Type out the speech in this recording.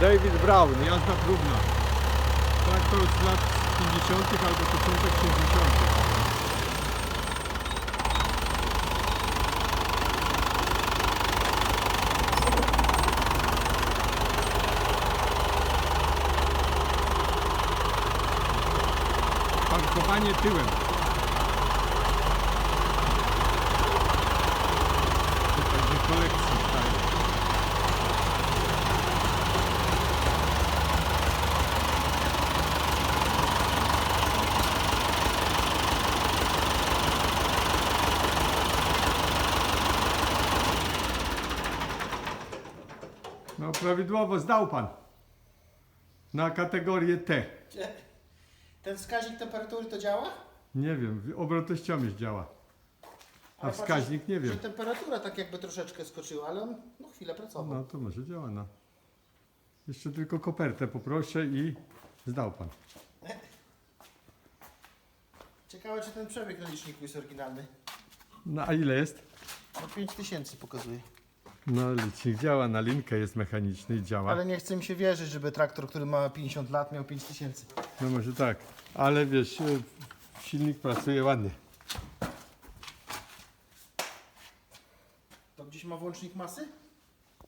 David Brown, jazda próbna. Traktor z lat 50. albo początek 60. Parkowanie tyłem. Tutaj do kolekcji No prawidłowo zdał pan. Na kategorię T. Ten wskaźnik temperatury to działa? Nie wiem, obrotościomierz działa. A Ale wskaźnik nie wiem. Że temperatura tak jakby troszeczkę skoczyła, ale on no, chwilę pracował. No to może działa, no. Jeszcze tylko kopertę poproszę i zdał pan. Ciekawe, czy ten przebieg na liczniku jest oryginalny. No a ile jest? No 5000 pokazuje. No licznik działa, na linkę jest mechaniczny i działa. Ale nie chce mi się wierzyć, żeby traktor, który ma 50 lat, miał 5000. No może tak. Ale wiesz, e, silnik pracuje ładnie. To gdzieś ma włącznik masy?